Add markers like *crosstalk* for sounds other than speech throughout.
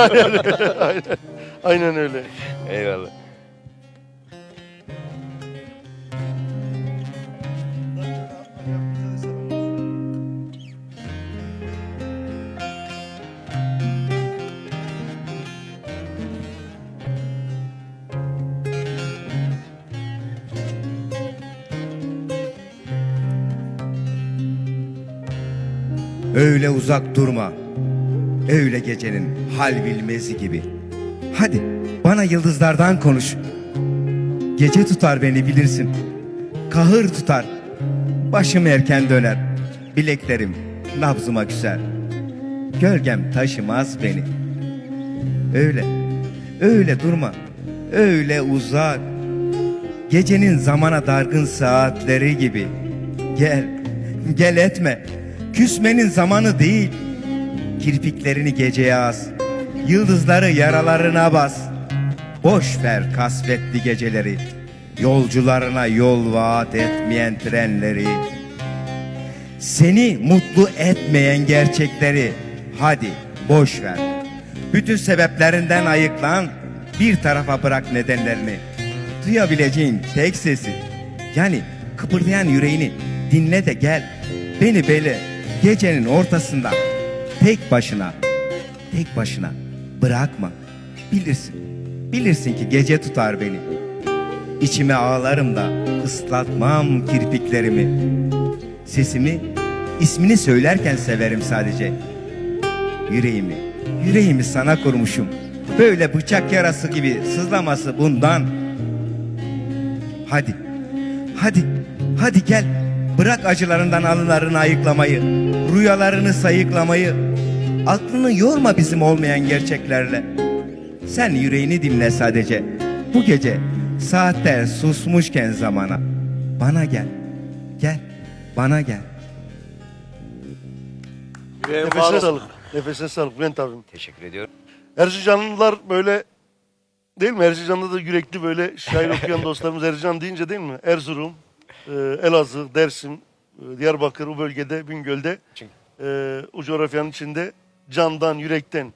aynen, aynen öyle. Eyvallah. Öyle uzak durma. Öyle gecenin hal bilmezi gibi. Hadi bana yıldızlardan konuş. Gece tutar beni bilirsin. Kahır tutar. Başım erken döner. Bileklerim nabzıma küser. Gölgem taşımaz beni. Öyle, öyle durma. Öyle uzak. Gecenin zamana dargın saatleri gibi. Gel, gel etme. Küsmenin zamanı değil. Kirpiklerini geceye as. Yıldızları yaralarına bas. Boş ver kasvetli geceleri. Yolcularına yol vaat etmeyen trenleri. Seni mutlu etmeyen gerçekleri. Hadi boş ver. Bütün sebeplerinden ayıklan. Bir tarafa bırak nedenlerini. Duyabileceğin tek sesi. Yani kıpırdayan yüreğini dinle de gel. Beni böyle gecenin ortasında tek başına, tek başına bırakma. Bilirsin, bilirsin ki gece tutar beni. İçime ağlarım da ıslatmam kirpiklerimi. Sesimi, ismini söylerken severim sadece. Yüreğimi, yüreğimi sana kurmuşum. Böyle bıçak yarası gibi sızlaması bundan. Hadi, hadi, hadi gel. Bırak acılarından anılarını ayıklamayı, rüyalarını sayıklamayı. Aklını yorma bizim olmayan gerçeklerle. Sen yüreğini dinle sadece. Bu gece saatler susmuşken zamana. Bana gel, gel, bana gel. Nefesine sağlık. Nefesine sağlık Bülent abim. Teşekkür ediyorum. Erzincanlılar böyle değil mi? Erzincan'da da yürekli böyle şair *laughs* okuyan dostlarımız Erzincan deyince değil mi? Erzurum, e, Elazığ, Dersim, e, Diyarbakır o bölgede, Bingöl'de Çünkü- e, o coğrafyanın içinde candan, yürekten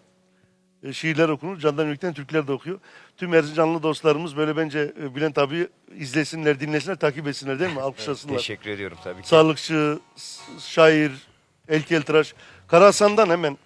e, şiirler okunur. Candan, yürekten türküler de okuyor. Tüm Erzincanlı dostlarımız böyle bence e, Bülent abi izlesinler, dinlesinler, takip etsinler değil mi? *laughs* Alkışlasınlar. Teşekkür ediyorum tabii ki. Sağlıkçı, s- şair, elkeltıraş. Karahasan'dan hemen